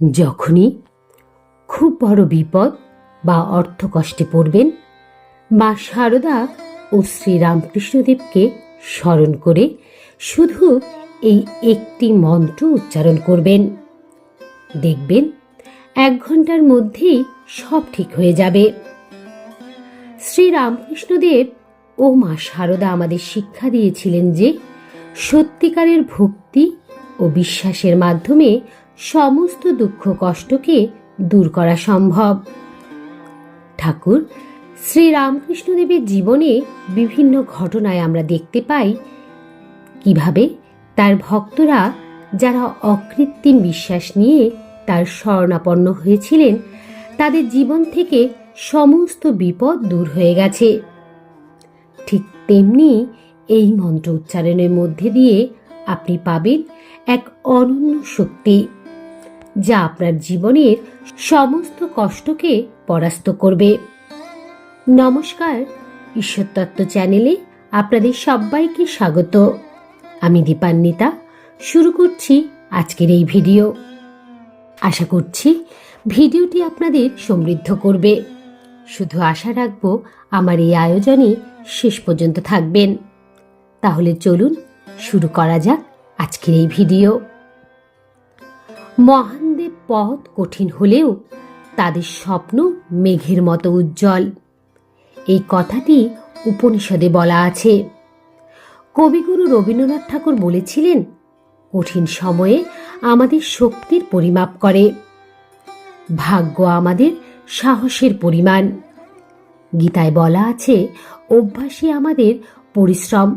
যখনই খুব বড় বিপদ বা অর্থকষ্টে পড়বেন, মা শারদা ও শ্রীরামকৃষ্ণদেবকে স্মরণ করে শুধু এই একটি মন্ত্র উচ্চারণ করবেন। দেখবেন এক ঘণ্টার মধ্যেই সব ঠিক হয়ে যাবে। শ্রীরামকৃষ্ণদেব ও মা শারদা আমাদের শিক্ষা দিয়েছিলেন যে সত্যিকারের ভক্তি ও বিশ্বাসের মাধ্যমে সমস্ত দুঃখ কষ্টকে দূর করা সম্ভব। ঠাকুর শ্রী শ্রীরামকৃষ্ণদেবের জীবনে বিভিন্ন ঘটনায় আমরা দেখতে পাই কীভাবে তার ভক্তরা যারা অকৃত্রিম বিশ্বাস নিয়ে তার শরণাপন্ন হয়েছিলেন, তাদের জীবন থেকে সমস্ত বিপদ দূর হয়ে গেছে। ঠিক তেমনি এই মন্ত্র উচ্চারণের মধ্যে দিয়ে আপনি পাবেন এক অনন্য শক্তি। যা আপনার জীবনের সমস্ত কষ্টকে পরাস্ত করবে। নমস্কার ঈশ্বরতত্ত্ব চ্যানেলে আপনাদের সবাইকে স্বাগত। আমি দীপান্বিতা, শুরু করছি আজকের এই ভিডিও। আশা করছি ভিডিওটি আপনাদের সমৃদ্ধ করবে। শুধু আশা রাখব আমার এই আয়োজনে শেষ পর্যন্ত থাকবেন। তাহলে চলুন শুরু করা যাক আজকের এই ভিডিও। মহানদেব পথ কঠিন হলেও তাদের স্বপ্ন মেঘের মতো উজ্জ্বল। এই কথাটি উপনিষদে বলা আছে। কবিগুরু রবীন্দ্রনাথ ঠাকুর বলেছিলেন, কঠিন সময়ে আমাদের শক্তির পরিমাপ করে। ভাগ্য আমাদের সাহসের পরিমাণ। গীতায় বলা আছে অভ্যাসই আমাদের পরিশ্রম।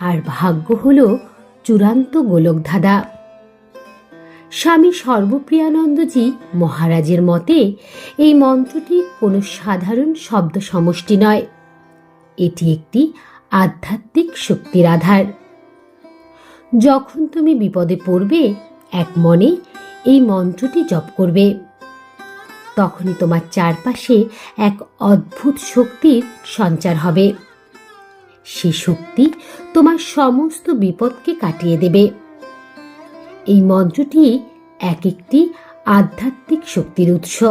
আর ভাগ্য হল চূড়ান্ত গোলকধাঁধা। স্বামী সর্বপ্রিয়ানন্দজি মহারাজের মতে, এই মন্ত্রটি কোনো সাধারণ শব্দ সমষ্টি নয়। এটি একটি আধ্যাত্মিক শক্তির আধার। যখন তুমি বিপদে পড়বে, এক মনে এই মন্ত্রটি জপ করবে। তখনই তোমার চারপাশে এক অদ্ভুত শক্তির সঞ্চার হবে। সে শক্তি তোমার সমস্ত বিপদকে কাটিয়ে দেবে। এই মন্ত্রটি এক একটি আধ্যাত্মিক শক্তির উৎস,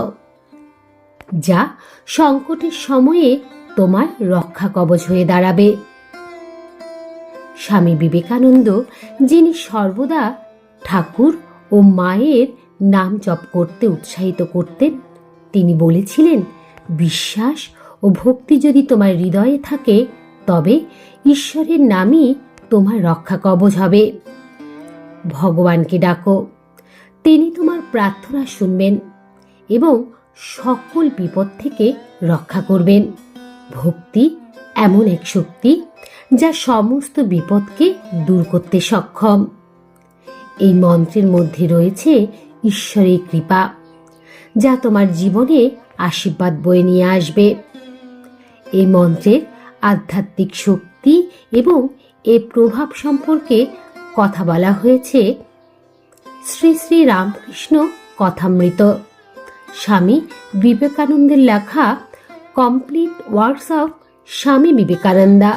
যা সংকটের সময়ে তোমার রক্ষা কবচ হয়ে দাঁড়াবে। স্বামী বিবেকানন্দ, যিনি সর্বদা ঠাকুর ও মায়ের নাম জপ করতে উৎসাহিত করতেন, তিনি বলেছিলেন, বিশ্বাস ও ভক্তি যদি তোমার হৃদয়ে থাকে, তবে ঈশ্বরের নামই তোমার রক্ষা কবচ হবে। ভগবানকে ডাকো। তিনি তোমার প্রার্থনা শুনবেন এবং সকল বিপদ থেকে রক্ষা করবেন। ভক্তি এমন এক শক্তি যা সমস্ত বিপদকে দূর করতে সক্ষম। এই মন্ত্রের মধ্যে রয়েছে ঈশ্বরের কৃপা, যা তোমার জীবনে আশীর্বাদ বয়ে নিয়ে আসবে। এই মন্ত্রের আধ্যাত্মিক শক্তি এবং এর প্রভাব সম্পর্কে কথা বলা হয়েছে। শ্রী শ্রী রামকৃষ্ণ কথামৃত। স্বামী বিবেকানন্দের লেখা কমপ্লিট ওয়ার্কস অফ স্বামী বিবেকানন্দা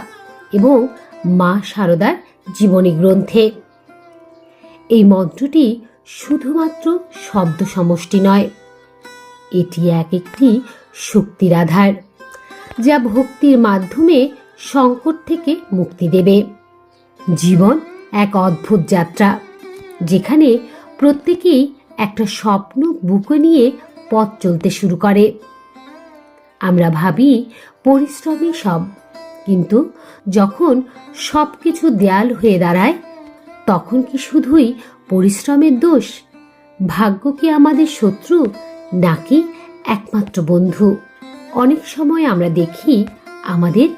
এবং মা সারদার জীবনী গ্রন্থে। এই মন্ত্রটি শুধুমাত্র শব্দ সমষ্টি নয়, এটি এক একটি শক্তির আধার, যা ভক্তির মাধ্যমে সংকট থেকে মুক্তি দেবে। জীবন এক অদ্ভুত যাত্রা, যেখানে প্রত্যেকেই একটা স্বপ্ন বুকে নিয়ে পথ চলতে শুরু করে। আমরা ভাবি, পরিশ্রমই সব, কিন্তু যখন সব কিছু দেয়াল হয়ে দাঁড়ায়, তখন কি শুধুই পরিশ্রমের দোষ? ভাগ্য কি আমাদের শত্রু, নাকি একমাত্র বন্ধু? অনেক সময় আমরা দেখি, আমাদের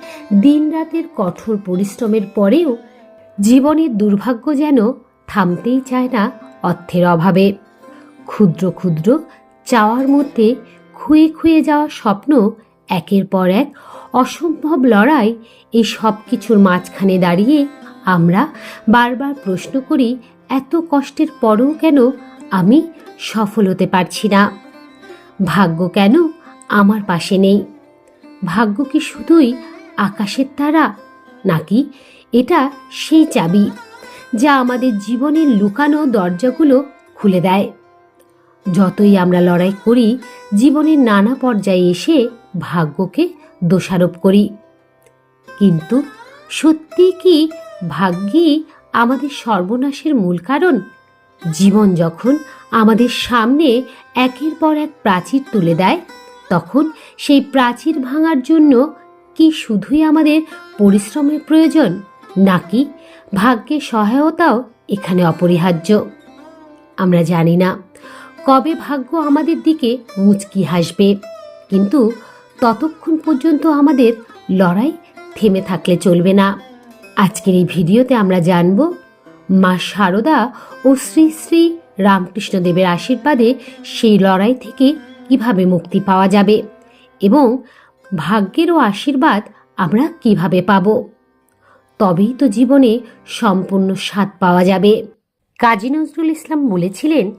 দিন রাতের কঠোর পরিশ্রমের পরেও জীবনের দুর্ভাগ্য যেন থামতেই চায় না অর্থের অভাবে। ক্ষুদ্র ক্ষুদ্র চাওয়ার মধ্যে খুয়ে খুঁয়ে যাওয়া স্বপ্ন একের পর এক অসম্ভব লড়াই এই সব কিছুর মাঝখানে দাঁড়িয়ে আমরা বারবার প্রশ্ন করি, এত কষ্টের পরেও কেন আমি সফল হতে পারছি না? ভাগ্য কেন আমার পাশে নেই? ভাগ্য কি শুধুই আকাশের তারা নাকি এটা সেই চাবি, যা আমাদের জীবনের লুকানো দরজাগুলো খুলে দেয়। যতই আমরা লড়াই করি, জীবনের নানা পর্যায়ে এসে ভাগ্যকে দোষারোপ করি। কিন্তু সত্যি কি ভাগ্যই আমাদের সর্বনাশের মূল কারণ? জীবন যখন আমাদের সামনে একের পর এক প্রাচীর তুলে দেয়, তখন সেই প্রাচীর ভাঙার জন্য কি শুধুই আমাদের পরিশ্রমের প্রয়োজন? নাকি ভাগ্যের সহায়তাও এখানে অপরিহার্য? আমরা জানি না। কবে ভাগ্য আমাদের দিকে মুচকি হাসবে? কিন্তু ততক্ষণ পর্যন্ত আমাদের লড়াই থেমে থাকলে চলবে না। আজকের এই ভিডিওতে আমরা জানব, মা শারদা ও শ্রী শ্রী রামকৃষ্ণদেবের আশীর্বাদে সেই লড়াই থেকে কীভাবে মুক্তি পাওয়া যাবে এবং ভাগ্যেরও আশীর্বাদ আমরা কীভাবে পাব? তবেই তো জীবনে সম্পূর্ণ স্বাদ পাওয়া যাবে। কাজী নজরুল ইসলাম বলেছিলেন,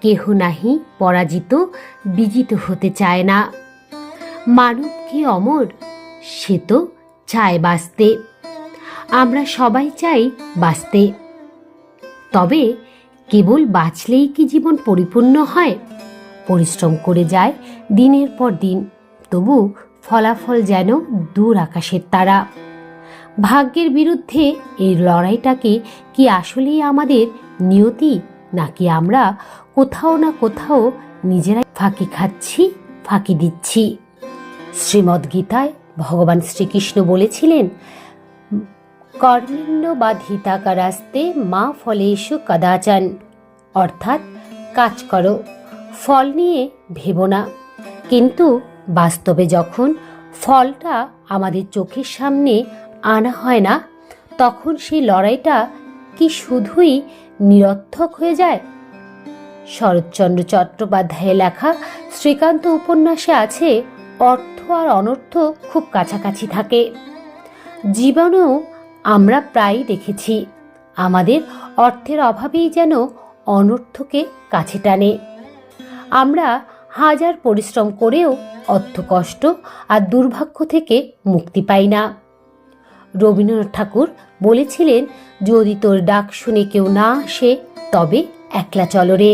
কেহ নাহি পরাজিত, বিজিত হতে চায় না। মানব কি অমর, সে তো চায় বাঁচতে। আমরা সবাই চাই বাঁচতে। তবে কেবল বাঁচলেই কি জীবন পরিপূর্ণ হয়? পরিশ্রম করে যায় দিনের পর দিন, তবু ফলাফল যেন দূর আকাশের তারা। ভাগ্যের বিরুদ্ধে এই লড়াইটাকে কি আসলেই আমাদের নিয়তি, নাকি আমরা কোথাও না কোথাও নিজেরাই ফাঁকি খাচ্ছি, ফাঁকি দিচ্ছি? শ্রীমদ্ গীতায় ভগবান শ্রীকৃষ্ণ বলেছিলেন, কর্মিণ্য বা ধিতাকারাস্তে মা ফলেশু কদাচান। অর্থাৎ, কাজ করো, ফল নিয়ে ভেবো না। কিন্তু বাস্তবে যখন ফলটা আমাদের চোখের সামনে আনা হয় না, তখন সেই লড়াইটা কি শুধুই নিরর্থক হয়ে যায়? শরৎচন্দ্র চট্টোপাধ্যায়ের লেখা শ্রীকান্ত উপন্যাসে আছে অর্থ আর অনর্থ খুব কাছাকাছি থাকে। জীবনেও আমরা প্রায়ই দেখেছি, আমাদের অর্থের অভাবেই যেন অনর্থকে কাছে টানে। আমরা হাজার পরিশ্রম করেও অর্থ কষ্ট আর দুর্ভাগ্য থেকে মুক্তি পাই না। রবীন্দ্রনাথ ঠাকুর বলেছিলেন, যদি তোর ডাক শুনে কেউ না আসে, তবে একলা চলরে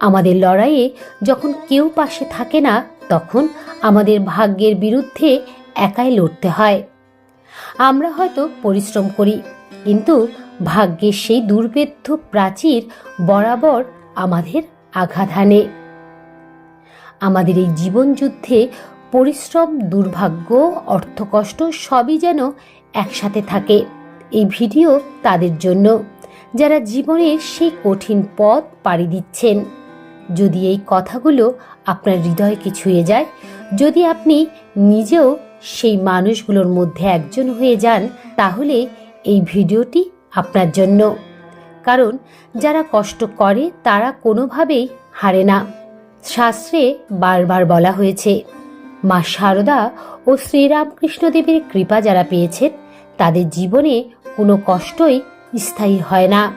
আমাদের লড়াইয়ে যখন কেউ পাশে থাকে না, তখন আমাদের ভাগ্যের বিরুদ্ধে একাই লড়তে হয়। আমরা হয়তো পরিশ্রম করি, কিন্তু ভাগ্যের সেই দুর্বেদ্য প্রাচীর বরাবর আমাদের আঘাত হানে। আমাদের এই জীবনযুদ্ধে পরিশ্রম, দুর্ভাগ্য, অর্থকষ্ট সবই যেন একসাথে থাকে। এই ভিডিও তাদের জন্য। যারা জীবনের সেই কঠিন পথ পাড়ি দিচ্ছেন। যদি এই কথাগুলো আপনার হৃদয়কে ছুঁয়ে যায়, যদি আপনি নিজেও সেই মানুষগুলোর মধ্যে একজন হয়ে যান, তাহলে এই ভিডিওটি আপনার জন্য। কারণ যারা কষ্ট করে, তারা কোনোভাবেই হারে না। শাস্ত্রে বারবার বলা হয়েছে মা শারদা ও শ্রীরামকৃষ্ণদেবের কৃপা যারা পেয়েছেন, তাদের জীবনে কোনো কষ্টই স্থায়ী হয় না।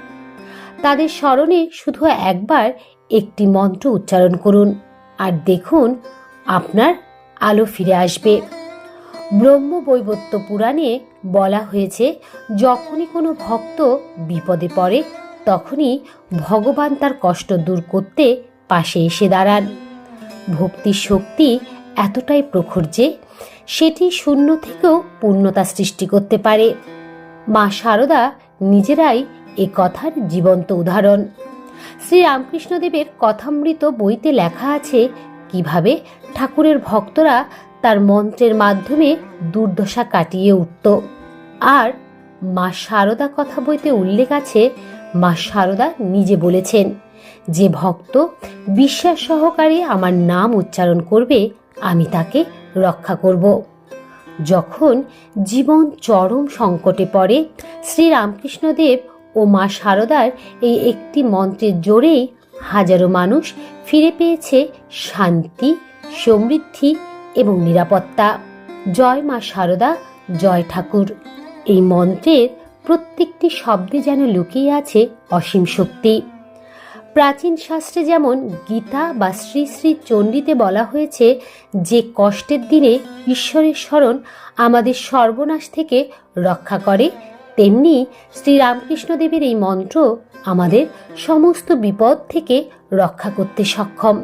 তাদের স্মরণে শুধু একবার একটি মন্ত্র উচ্চারণ করুন আর দেখুন আপনার আলো ফিরে আসবে। ব্রহ্ম বৈবত্য পুরাণে বলা হয়েছে, যখনই কোনো ভক্ত বিপদে পড়ে, তখনই ভগবান তার কষ্ট দূর করতে পাশে এসে দাঁড়ান। ভক্তির শক্তি এতটাই প্রখর যে সেটি শূন্য থেকেও পূর্ণতা সৃষ্টি করতে পারে। মা শারদা নিজেরাই এ কথার জীবন্ত উদাহরণ। শ্রী রামকৃষ্ণদেবের কথামৃত বইতে লেখা আছে কীভাবে ঠাকুরের ভক্তরা তার মন্ত্রের মাধ্যমে দুর্দশা কাটিয়ে উঠত। আর মা শারদা কথা বইতে উল্লেখ আছে, মা শারদা নিজে বলেছেন, যে ভক্ত বিশ্বাস সহকারে আমার নাম উচ্চারণ করবে আমি তাকে রক্ষা করব। যখন জীবন চরম সংকটে পড়ে, শ্রীরামকৃষ্ণদেব ও মা শারদার এই একটি মন্ত্রের জোরেই হাজারো মানুষ ফিরে পেয়েছে শান্তি, সমৃদ্ধি এবং নিরাপত্তা। জয় মা শারদা জয় ঠাকুর। এই মন্ত্রের প্রত্যেকটি শব্দে যেন লুকিয়ে আছে অসীম শক্তি। প্রাচীন শাস্ত্রে যেমন গীতা বা শ্রী শ্রী চণ্ডীতে বলা হয়েছে যে কষ্টের দিনে ঈশ্বরের স্মরণ আমাদের সর্বনাশ থেকে রক্ষা করে, তেমনি শ্রীরামকৃষ্ণদেবের এই মন্ত্র আমাদের সমস্ত বিপদ থেকে রক্ষা করতে সক্ষম।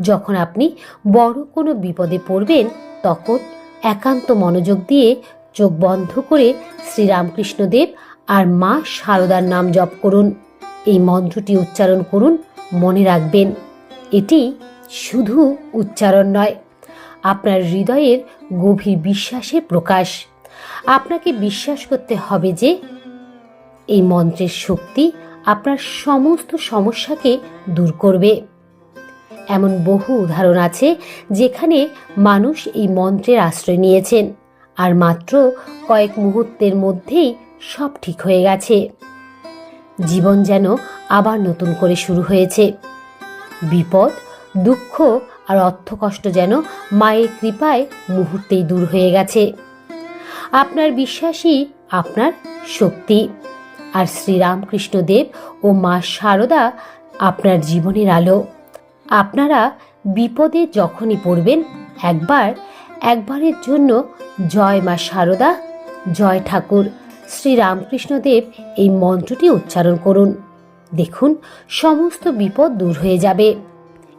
যখন আপনি বড় কোনো বিপদে পড়বেন, তখন একান্ত মনোযোগ দিয়ে চোখ বন্ধ করে শ্রীরামকৃষ্ণদেব আর মা শারদার নাম জপ করুন। এই মন্ত্রটি উচ্চারণ করুন, মনে রাখবেন। এটি শুধু উচ্চারণ নয়, আপনার হৃদয়ের গভীর বিশ্বাসে প্রকাশ। আপনাকে বিশ্বাস করতে হবে যে এই মন্ত্রের শক্তি আপনার সমস্ত সমস্যাকে দূর করবে। এমন বহু উদাহরণ আছে যেখানে মানুষ এই মন্ত্রের আশ্রয় নিয়েছেন, আর মাত্র কয়েক মুহূর্তের মধ্যেই সব ঠিক হয়ে গেছে। জীবন যেন আবার নতুন করে শুরু হয়েছে। বিপদ, দুঃখ আর অর্থকষ্ট যেন মায়ের কৃপায় মুহূর্তেই দূর হয়ে গেছে। আপনার বিশ্বাসই আপনার শক্তি। আর শ্রীরামকৃষ্ণদেব ও মা শারদা আপনার জীবনের আলো। আপনারা বিপদে যখনই পড়বেন, একবার, একবারের জন্য জয় মা শারদা জয় ঠাকুর। শ্রীরামকৃষ্ণদেব এই মন্ত্রটি উচ্চারণ করুন। দেখুন, সমস্ত বিপদ দূর হয়ে যাবে।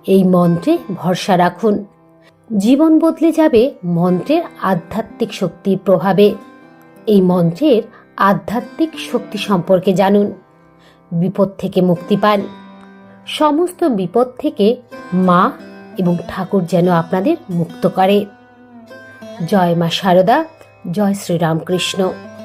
এই মন্ত্রে ভরসা রাখুন। জীবন বদলে যাবে মন্ত্রের আধ্যাত্মিক শক্তির প্রভাবে। এই মন্ত্রের আধ্যাত্মিক শক্তি সম্পর্কে জানুন। বিপদ থেকে মুক্তি পান। সমস্ত বিপদ থেকে মা এবং ঠাকুর যেন আপনাদের মুক্ত করে। জয় মা শারদা জয় শ্রীরামকৃষ্ণ।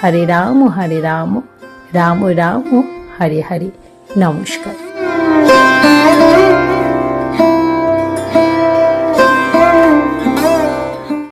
হরে রাম হরে রাম রাম রাম হরে হরে নমস্কার